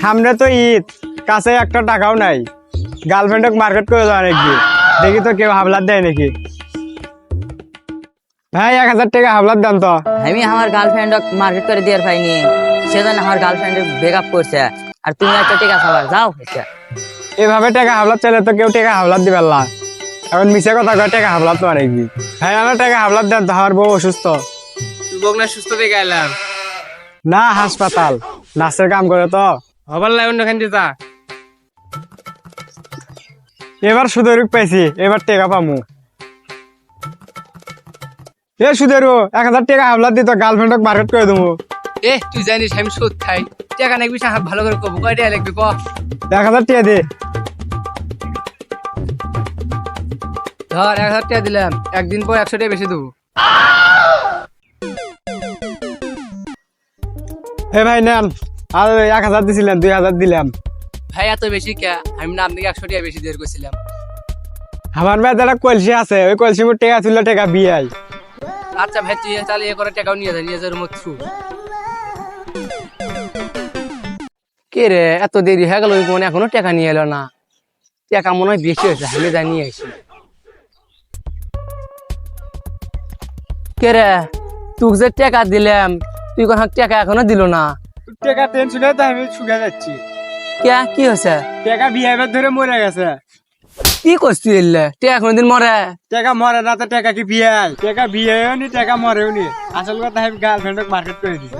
সামনে তো ঈদ কাছে একটা টাকাও নাই। গার্লফ্রেন্ডকে মার্কেট করে যাওয়া নাকি? দেখি তো কেউ হাবলাত দেয় নাকি? ভাই এক হাজার টাকা হাবলাত দেন তো। আমি আমার গার্লফ্রেন্ড মার্কেট করে দিয়ে পাইনি। সেজন্য আমার গার্লফ্রেন্ড ব্রেকআপ করছে। আর তুমি একটা টিকা খাবার যাও এভাবে টাকা হাবলাত চাইলে তো কেউ টাকা হাবলাত দিবে না। এখন মিশে কথা কয় টাকা হাবলাত তো নাকি? ভাই আমার টাকা হাবলাত দেন তো আমার বউ অসুস্থ। বগনা সুস্থ দেখে এলাম না হাসপাতাল। নার্সের কাম করে তো। হবার লাই অন্যখান দিয়ে যা এবার সুদেরুক পাইছি এবার টাকা পামু। এ সুদেরু এক হাজার টাকা হাবলাত দিত গার্লফ্রেন্ডক মার্কেট করে দেবো। এ তুই জানিস আমি সুদ খাই টাকা নাকি ভালো করে কব কয়টা লাগবে ক? এক হাজার টাকা দে। ধর এক হাজার টাকা দিলাম একদিন পর একশো টাকা বেশি দেবো। হে ভাই নেন। আর এক হাজার দিছিলেন দুই হাজার দিলাম। ভাই এত বেশি কে? আমি না আপনাকে একশো টাকা বেশি দিয়ে করছিলাম আমার ভাই একটা কলসি আছে। ওই কলসি মোট টাকা তুললে টাকা বিয়াই আচ্ছা ভাই তুই তাহলে এ করে টাকাও নিয়ে যা নিয়ে যাওয়ার মত কে রে এত দেরি হয়ে গেল মনে এখনও টাকা নিয়ে এলো না। টাকা মনে হয় বেশি হয়েছে আমি যা নিয়ে আসি। কে রে তুই যে টাকা দিলাম তুই কোন টাকা এখনও দিল না। টাকা টেনশনে তো আমি শুকে যাচ্ছি। কে? কি হয়েছে? টাকা বিয়াইবার ধরে মরে গেছে। কি করছিস তুই এলে? টাকা কোনদিন মরে? টাকা মরে না তো টাকা কি বিয়াই টাকা বিয়েও নি টাকা মরেও নি। আসল কথা আমি গার্লফ্রেন্ডকে মার্কেট করে দিছি।